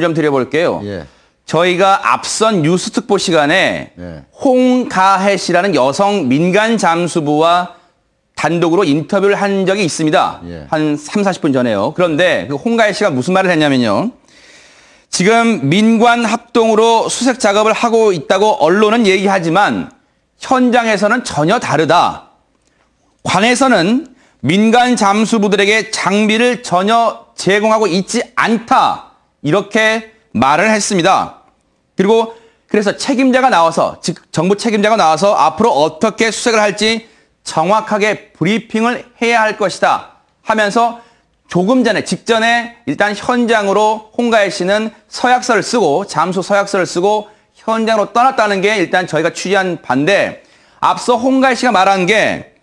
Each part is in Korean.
좀 드려볼게요. 예. 저희가 앞선 뉴스 특보 시간에 예. 홍가혜 씨라는 여성 민간 잠수부와 단독으로 인터뷰를 한 적이 있습니다. 예. 한 3, 40분 전에요. 그런데 그 홍가혜 씨가 무슨 말을 했냐면요. 지금 민관 합동으로 수색 작업을 하고 있다고 언론은 얘기하지만 현장에서는 전혀 다르다. 관에서는 민간 잠수부들에게 장비를 전혀 제공하고 있지 않다. 이렇게 말을 했습니다. 그리고 그래서 책임자가 나와서 즉 정부 책임자가 나와서 앞으로 어떻게 수색을 할지 정확하게 브리핑을 해야 할 것이다 하면서 조금 전에 직전에 일단 현장으로 홍가혜 씨는 서약서를 쓰고 잠수 서약서를 쓰고 현장으로 떠났다는 게 일단 저희가 취재한 반대 앞서 홍가혜 씨가 말한 게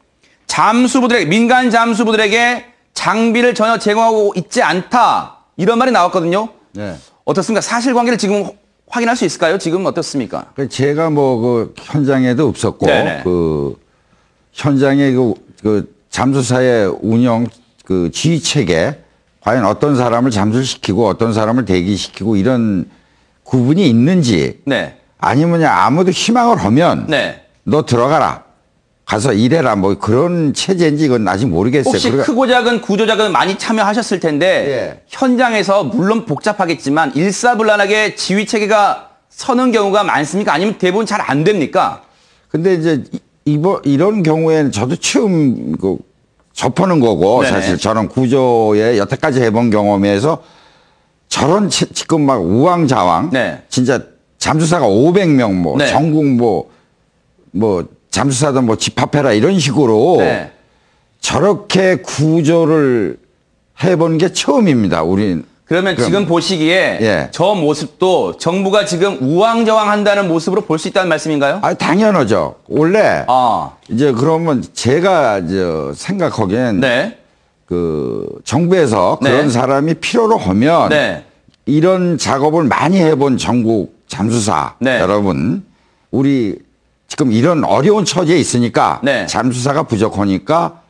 잠수부들에게 민간 잠수부들에게 장비를 전혀 제공하고 있지 않다 이런 말이 나왔거든요. 네. 어떻습니까? 사실관계를 지금 확인할 수 있을까요? 지금 어떻습니까? 그 제가 뭐 그 현장에도 없었고 네네. 그 현장의 그, 그 잠수사의 운영 그 지휘 체계 과연 어떤 사람을 잠수시키고 어떤 사람을 대기시키고 이런 구분이 있는지 네. 아니면 아무도 희망을 하면 네. 너 들어가라 가서 일해라 뭐 그런 체제인지 이건 아직 모르겠어요. 혹시 그러니까 크고 작은 구조작은 많이 참여하셨을 텐데 예. 현장에서 물론 복잡하겠지만 일사불란하게 지휘 체계가 서는 경우가 많습니까? 아니면 대부분 잘 안 됩니까? 근데 이제 이- 이번 이런 경우에는 저도 처음 그 접하는 거고 네네. 사실 저런 구조에 여태까지 해본 경험에서 저런 치- 지금 막 우왕좌왕 네. 진짜 잠수사가 500명 뭐 네. 전국 뭐뭐 잠수사도 뭐 집합해라 이런 식으로 네. 저렇게 구조를 해본 게 처음입니다. 우리 그러면 그럼- 지금 보시기에 예. 저 모습도 정부가 지금 우왕좌왕한다는 모습으로 볼 수 있다는 말씀인가요? 아 당연하죠. 원래 아, 이제 그러면 제가 저 생각하기엔 네. 그 정부에서 네. 그런 사람이 필요로 하면 네. 이런 작업을 많이 해본 전국 잠수사 네. 여러분 우리 지금 이런 어려운 처지에 있으니까 네. 잠수사가 부족하니까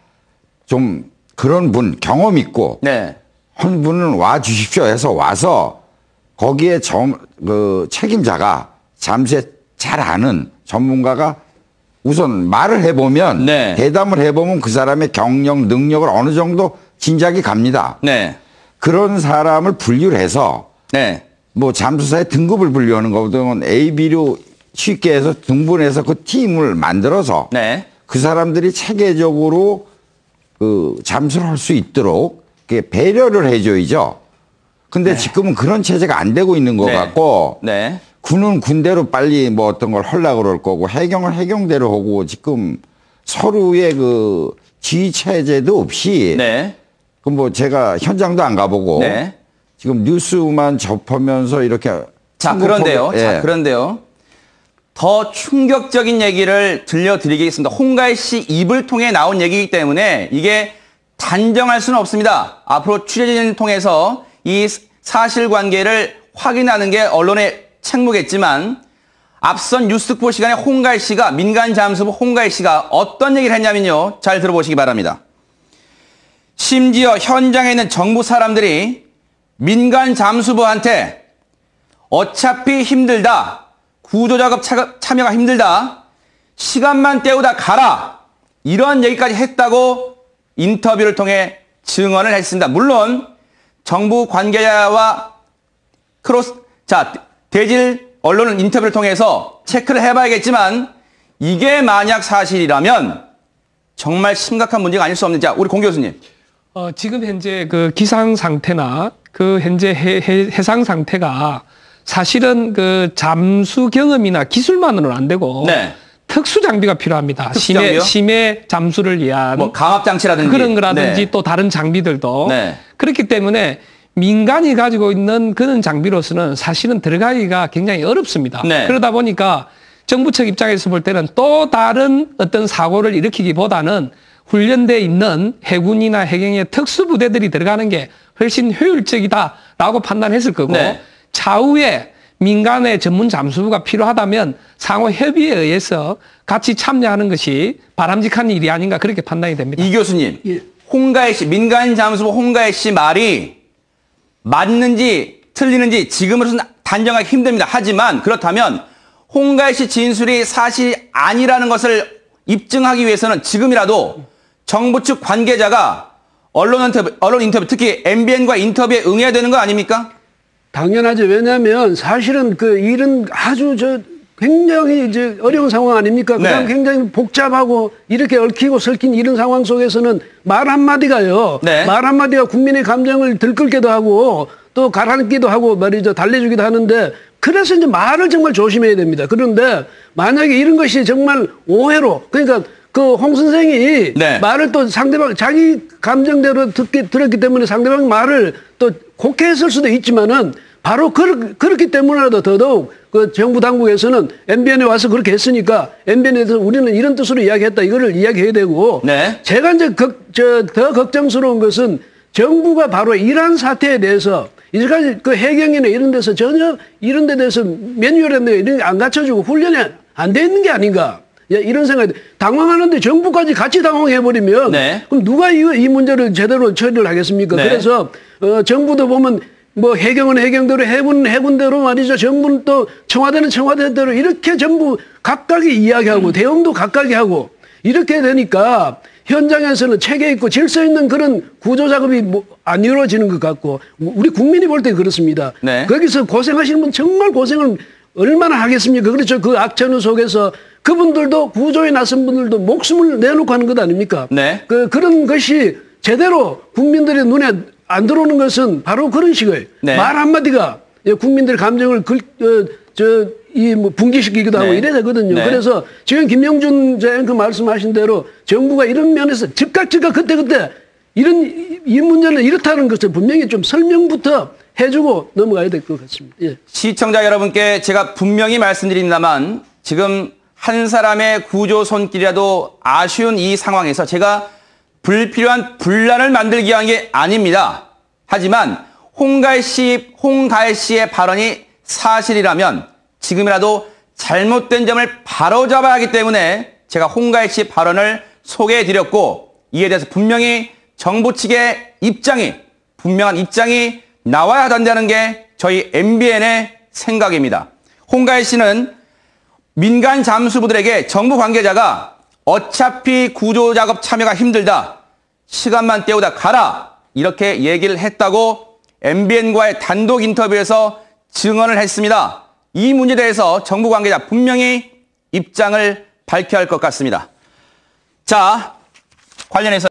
좀 그런 분 경험 있고 네. 한 분은 와 주십시오 해서 와서 거기에 점, 그 책임자가 잠수에 잘 아는 전문가가 우선 말을 해보면 네. 대담을 해보면 그 사람의 경력 능력을 어느 정도 진작이 갑니다. 네. 그런 사람을 분류를 해서 네. 뭐 잠수사의 등급을 분류하는 거거든 A, B로 쉽게 해서 등분해서 그 팀을 만들어서 네. 그 사람들이 체계적으로 그 잠수를 할 수 있도록 배려를 해줘야죠. 근데 지금은 그런 체제가 안 되고 있는 것 네. 같고 네. 군은 군대로 빨리 뭐 어떤 걸 하려고 그럴 거고 해경은 해경대로 하고 지금 서로의 그 지휘 체제도 없이 네. 그뭐 제가 현장도 안 가보고 네. 지금 뉴스만 접하면서 이렇게 자, 그런데요. 법에- 자, 예. 그런데요. 더 충격적인 얘기를 들려드리겠습니다. 홍가희 씨 입을 통해 나온 얘기이기 때문에 이게 단정할 수는 없습니다. 앞으로 취재진을 통해서 이 사실관계를 확인하는 게 언론의 책무겠지만 앞선 뉴스 특보 시간에 홍가희 씨가 민간 잠수부 홍가희 씨가 어떤 얘기를 했냐면요. 잘 들어보시기 바랍니다. 심지어 현장에 있는 정부 사람들이 민간 잠수부한테 어차피 힘들다. 구조 작업 차- 참여가 힘들다. 시간만 때우다 가라. 이런 얘기까지 했다고 인터뷰를 통해 증언을 했습니다. 물론 정부 관계자와 크로스 자 대질 언론은 인터뷰를 통해서 체크를 해봐야겠지만 이게 만약 사실이라면 정말 심각한 문제가 아닐 수 없는 자 우리 공 교수님 어, 지금 현재 그 기상 상태나 그 현재 해, 해, 해상 상태가 사실은 그 잠수 경험이나 기술만으로는 안 되고 네. 특수 장비가 필요합니다. 심해? 심해 잠수를 위한 뭐 강압 장치라든지 그런 거라든지 네. 또 다른 장비들도 네. 그렇기 때문에 민간이 가지고 있는 그런 장비로서는 사실은 들어가기가 굉장히 어렵습니다. 네. 그러다 보니까 정부 측 입장에서 볼 때는 또 다른 어떤 사고를 일으키기보다는 훈련돼 있는 해군이나 해경의 특수부대들이 들어가는 게 훨씬 효율적이다라고 판단했을 거고 네. 차후에 민간의 전문 잠수부가 필요하다면 상호 협의에 의해서 같이 참여하는 것이 바람직한 일이 아닌가 그렇게 판단이 됩니다. 이 교수님, 예. 홍가혜 씨, 민간 잠수부 홍가혜 씨 말이 맞는지 틀리는지 지금으로서는 단정하기 힘듭니다. 하지만 그렇다면 홍가희 씨 진술이 사실이 아니라는 것을 입증하기 위해서는 지금이라도 정부 측 관계자가 언론 인터뷰, 언론 인터뷰 특히 MBN과 인터뷰에 응해야 되는 거 아닙니까? 당연하죠. 왜냐하면 사실은 그 일은 아주 저 굉장히 이제 어려운 상황 아닙니까? 그다음 네. 굉장히 복잡하고 이렇게 얽히고 설킨 이런 상황 속에서는 말 한마디가요. 네. 말 한마디가 국민의 감정을 들끓기도 하고 또 가라앉기도 하고 말이죠. 달래주기도 하는데 그래서 이제 말을 정말 조심해야 됩니다. 그런데 만약에 이런 것이 정말 오해로 그러니까 그 홍 선생이 네. 말을 또 상대방 자기 감정대로 듣기 들었기 때문에 상대방 말을 또 곡해했을 수도 있지만은 바로 그, 그렇기 때문에라도 더더욱 그 정부 당국에서는 MBN에 와서 그렇게 했으니까 MBN에서 우리는 이런 뜻으로 이야기했다 이거를 이야기해야 되고 네. 제가 이제 걱, 저, 더 걱정스러운 것은 정부가 바로 이러한 사태에 대해서 이제까지 그 해경이나 이런 데서 전혀 이런 데 대해서 매뉴얼이나 이런 게 안 갖춰주고 훈련이 안 돼 있는 게 아닌가. 예, 이런 생각이 당황하는데 정부까지 같이 당황해버리면 네. 그럼 누가 이, 이 문제를 제대로 처리를 하겠습니까? 네. 그래서 어, 정부도 보면 뭐 해경은 해경대로 해군은 해군대로 말이죠. 정부는 또 청와대는 청와대대로 이렇게 전부 각각이 음. 이야기하고 대응도 각각이 하고 이렇게 되니까 현장에서는 체계 있고 질서 있는 그런 구조 작업이 뭐 안 이루어지는 것 같고 우리 국민이 볼 때 그렇습니다. 네. 거기서 고생하시는 분 정말 고생을 얼마나 하겠습니까? 그렇죠. 그 악천후 속에서 그분들도 구조에 나선 분들도 목숨을 내놓고 하는 것 아닙니까? 네. 그, 그런 것이 제대로 국민들의 눈에 안 들어오는 것은 바로 그런 식의 네. 말 한마디가 예, 국민들 감정을 글, 어, 저, 이, 뭐, 분기시키기도 하고 네. 이래야 되거든요. 네. 그래서 지금 김영준 제 앵커 말씀하신 대로 정부가 이런 면에서 즉각 즉각 그때그때 이런, 이- 이 문제는 이렇다는 것을 분명히 좀 설명부터 해주고 넘어가야 될 것 같습니다. 예. 시청자 여러분께 제가 분명히 말씀드립니다만 지금 한 사람의 구조 손길이라도 아쉬운 이 상황에서 제가 불필요한 분란을 만들기 위한 게 아닙니다. 하지만 홍가희 씨, 홍가희 씨의 발언이 사실이라면 지금이라도 잘못된 점을 바로잡아야 하기 때문에 제가 홍가희 씨 발언을 소개해 드렸고 이에 대해서 분명히 정부 측의 입장이 분명한 입장이 나와야 한다는 게 저희 MBN의 생각입니다. 홍가희 씨는 민간 잠수부들에게 정부 관계자가 어차피 구조 작업 참여가 힘들다. 시간만 때우다 가라. 이렇게 얘기를 했다고 MBN과의 단독 인터뷰에서 증언을 했습니다. 이 문제에 대해서 정부 관계자 분명히 입장을 밝혀야 할 것 같습니다. 자, 관련해서